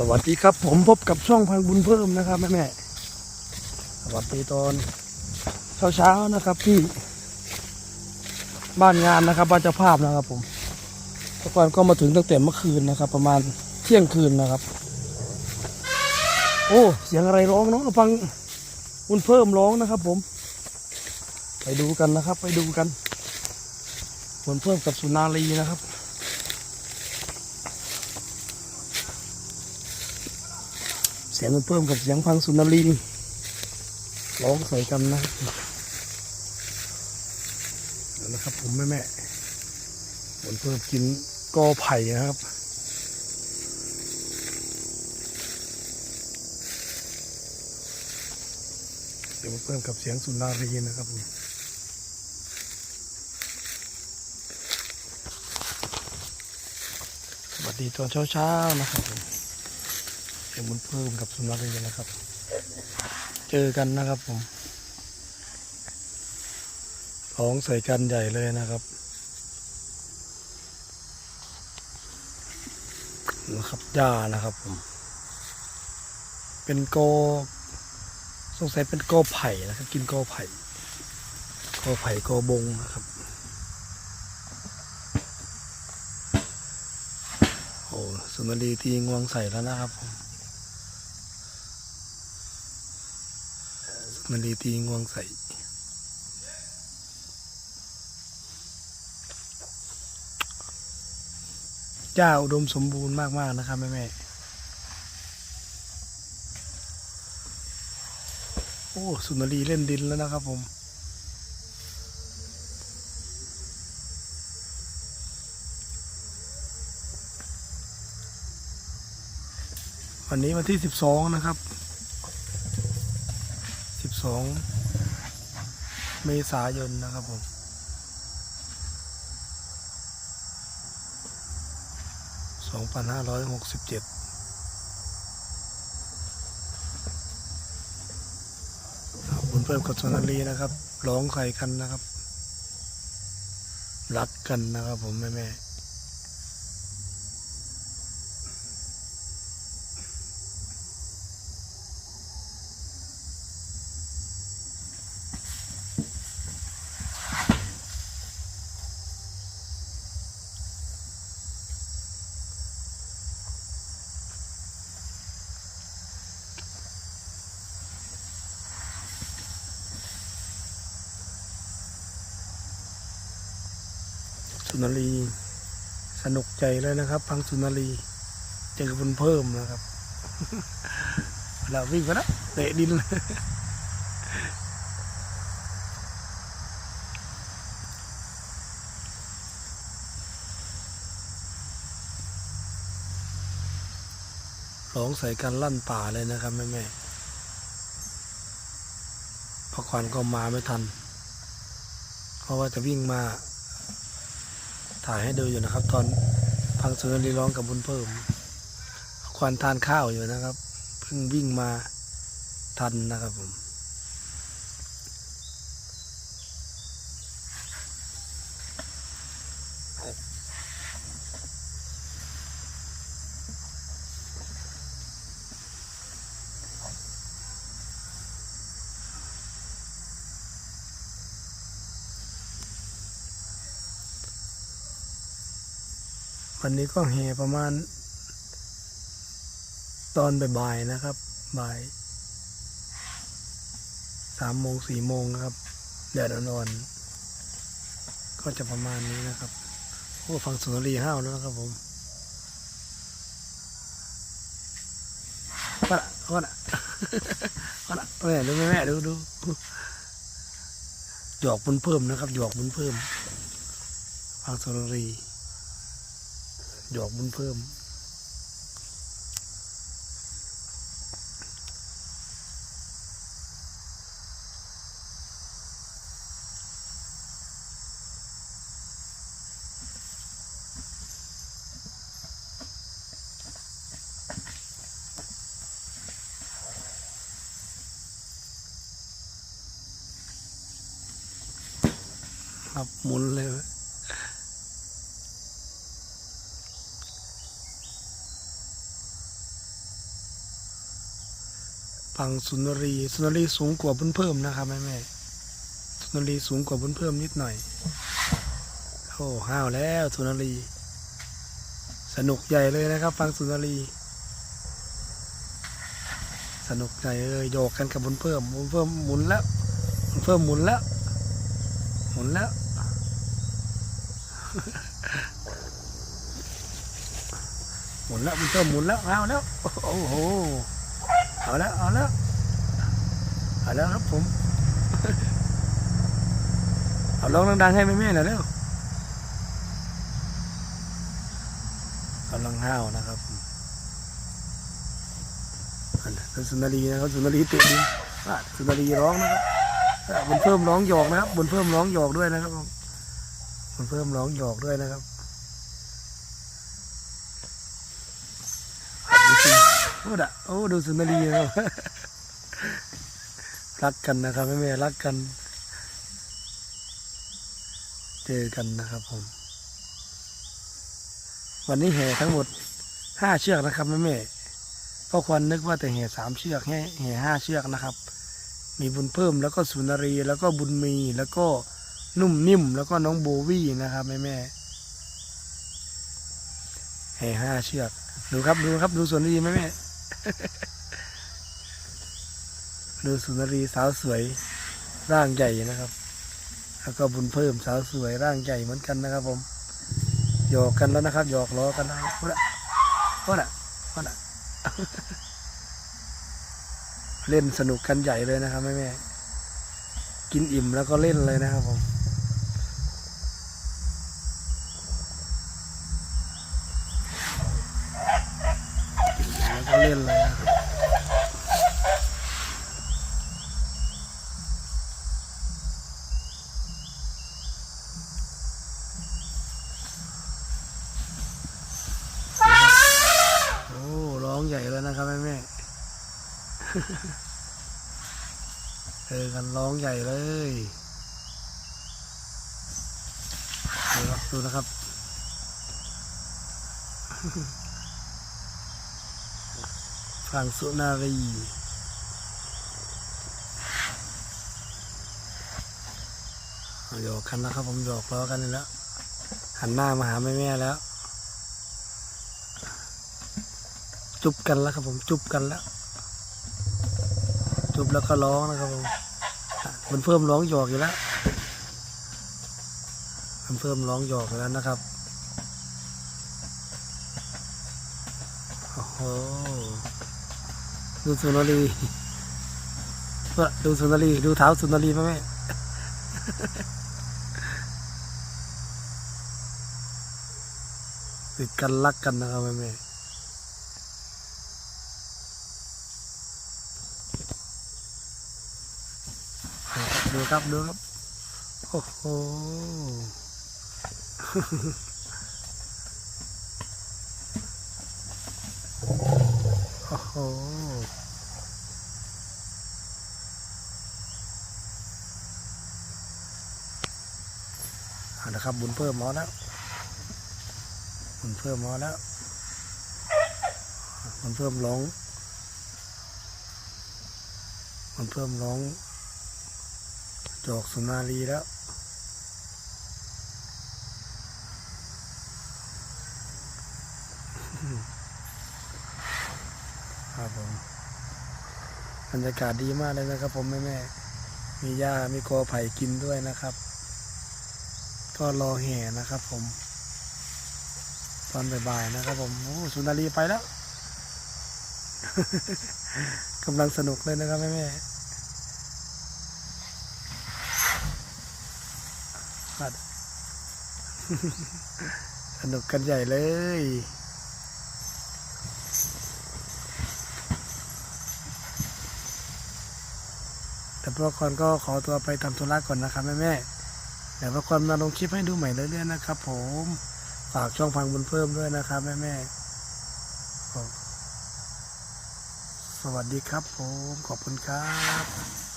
สวัสดีครับ ผมพบกับช่องพังบุญเพิ่มนะครับแม่แม่สวัสดีตอนเช้าๆนะครับที่บ้านงานนะครับบ้านเจ้าภาพนะครับ ผมทุกคนก็มาถึงตั้งแต่เมื่อคืนนะครับ ประมาณเที่ยงคืนนะครับ โอ้เสียงอะไรร้องเนาะฟังบุญเพิ่มร้องนะครับ ผม ไปดูกันนะครับ ไปดูกันบุญเพิ่มกับสุนารีนะครับ เสียงมันเพิ่มกับเสียงพังสุนารีร้องใส่กันนะนนะครับผมแม่แม่ๆมันเพิ่มกินกอไผ่นะครับเดี๋ยวมาเพิ่มกับเสียงสุนารีนะครับผมสวัสดีตอนเช้าๆนะครับผม เสียงบุญเพิ่มกับสุนัขเลยนะครับ เจอกันนะครับผมร้องใส่กันใหญ่เลยนะครับนะครับหญ้านะครับผมเป็นโกสงสัยเป็นโกอไผ่นะครับ กินโกอไผ่โกอไผ่โกอบงนะครับโอ้สุนารีตีงวงใส่แล้วนะครับผม มันดีตีงวงใส่เจ้าอุดมสมบูรณ์มากๆนะครับแม่แม่โอ้สุนารีเล่นดินแล้วนะครับผมวันนี้วันที่สิบสองนะครับ สองเมษายนนะครับผมสองพันห้าร้อยหกสิบเจ็ดบุญเพิ่มกับสนารีนะครับ ร้องใส่กันนะครับ รักกันนะครับผมแม่แม่ นารีสนุกใจเลยนะครับ พังสุนารีเจอบุญเพิ่มนะครับเราวิ่งไปแล้วเตะดินเลยร้องใส่กันลั่นป่าเลยนะครับแม่แม่ๆพอควันก็มาไม่ทัน เพราะว่าจะวิ่งมา ถ่ายให้ดูอยู่นะครับ ตอนพังเสือรีร้องกับบุญเพิ่ม ควันทานข้าวอยู่นะครับ เพิ่งวิ่งมาทันนะครับผม วันนี้ก็แห่ประมาณ ตอนบ่ายๆนะครับ บ่ายสามโมงสี่โมงครับแดดอ่อนๆก็จะประมาณนี้นะครับโอ้ฟังสุนทรีห้าวแล้วนะครับผมว่าละว่าละว่าละแม่ดูแม่แม่ดูดูหยอกบุญเพิ่มนะครับหยอกบุญเพิ่มฟังสุนทรี หยอกบุญเพิ่ม ครับหมุนเลย พังสุนรีสุนรีสูงกว่าบุญเพิ่มนะครับแม่แม่สุนรีสูงกว่าบุญเพิ่มนิดหน่อยโอ้ห้าวแล้วสุนรีสนุกใหญ่เลยนะครับ ฟังสุนรีสนุกใหญ่เลยโยกกันกับบุญเพิ่มบุญเพิ่มหมุนแล้วบุญเพิ่มหมุนแล้วหมุนแล้วหมุนแล้วบุญเพิ่มหมุนแล้วเอาแล้วโอ้โห แล้วเอาแล้วเอาแล้วครับผม เอาร้องดังๆให้แม่ๆหน่อยเร็วกำลังห้าวนะครับผมอันนั้นเป็นสุนารีนะครับสุนารีเตะดินสุนารีร้องนะครับบุญเพิ่มร้องหยอกนะครับบุญเพิ่มร้องหยอกด้วยนะครับบุญเพิ่มร้องหยอกด้วยนะครับอะดู สิโอ้ดะโอ้ดูสุนารีครับรักกันนะครับแม่ๆรักกัน เจอกันนะครับผม วันนี้แห่ทั้งหมดห้าเชือกนะครับแม่แม่ๆพ่อควันนึกว่าแต่แห่สามเชือกแห่แห่ห้าเชือกนะครับ มีบุญเพิ่มแล้วก็สุนารีแล้วก็บุญมีแล้วก็นุ่มนิ่มแล้วก็น้องโบวี่นะครับแม่แม่ๆแห่ห้าเชือก ดูครับดูครับดูสุนารีแม่แม่ ดูสุนารีสาวสวยร่างใหญ่นะครับ แล้วก็บุญเพิ่มสาวสวยร่างใหญ่เหมือนกันนะครับ ผมหยอกกันแล้วนะครับหยอกล้อกันนะครับโอ้ละโอ้ละโอ้ละเล่นสนุกกันใหญ่เลยนะครับแม่แม่กินอิ่มแล้วก็เล่นเลยนะครับผม เล่นเลยโอ้ร้องใหญ่แล้วนะครับแม่แม่เจอกันร้องใหญ่เลยดูครับดูนะครับ ฝั่งสุนารีหยอกกันแล้วครับผมหยอกล้อกันแล้ว หันหน้ามาหาแม่แม่แล้ว จุบกันแล้วครับผมจุบกันแล้ว จุบแล้วก็ร้องนะครับผมมันเพิ่มร้องหยอกอยู่แล้วมันเพิ่มร้องหยอกอยู่แล้วนะครับโอ้โห ดูสุนารีเพื่อดูสุนารีดูเท้าสุนารีไหมแม่ติดกันรักกันนะครับแม่แม่ดูครับดูครับ โอ้โหโอ้โห เอาละครับ บุญเพิ่มมาแล้วบุญเพิ่มมาแล้วบุญเพิ่มร้องบุญเพิ่มร้อง จอกสุนารีแล้วครับผมบรรยากาศดีมากเลยนะครับ ผมแม่แม่มีหญ้ามีกอไผ่กินด้วยนะครับ ก็รอแห่นะครับผม ตอนบ่ายๆนะครับผมโอ้สุนารีไปแล้วกำลังสนุกเลยนะครับแม่แม่ๆสนุกกันใหญ่เลยแต่พวกคนก็ขอตัวไปทำธุระก่อนนะครับแม่แม่ๆ เดี๋ยวพวกคนมาลงคลิปให้ดูใหม่เรื่อยๆนะครับ ผมฝากช่องฟังบุญเพิ่มด้วยนะครับแม่ๆสวัสดีครับผมขอบคุณครับ